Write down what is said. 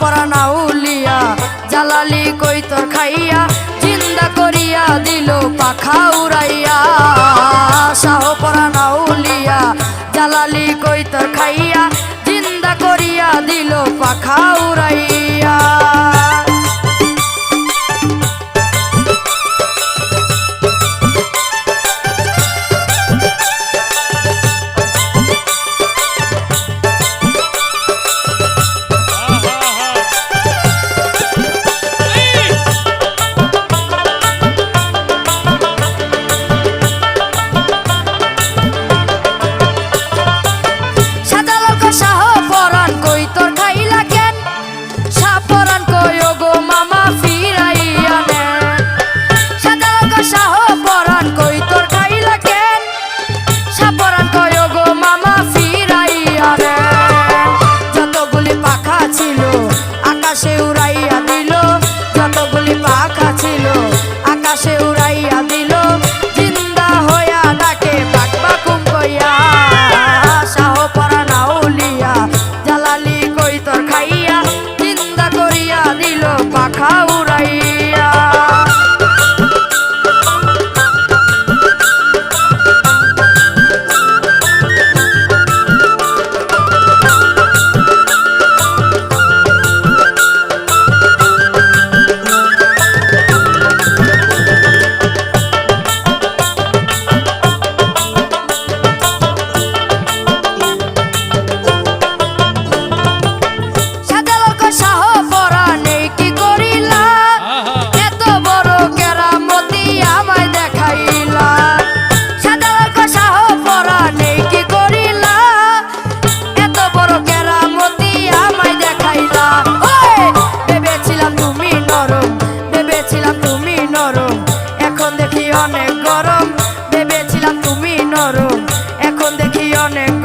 পরা পরাণ উলিয়া, জালালি কই তোর খাইয়া চিন্তা করিয়া দিল পাখা উড়াইয়া। শাহ পরাণ উলিয়া, জালালি কই তোর খাইয়া চিন্তা করিয়া দিল পাখা উড়াইয়া। con de guiones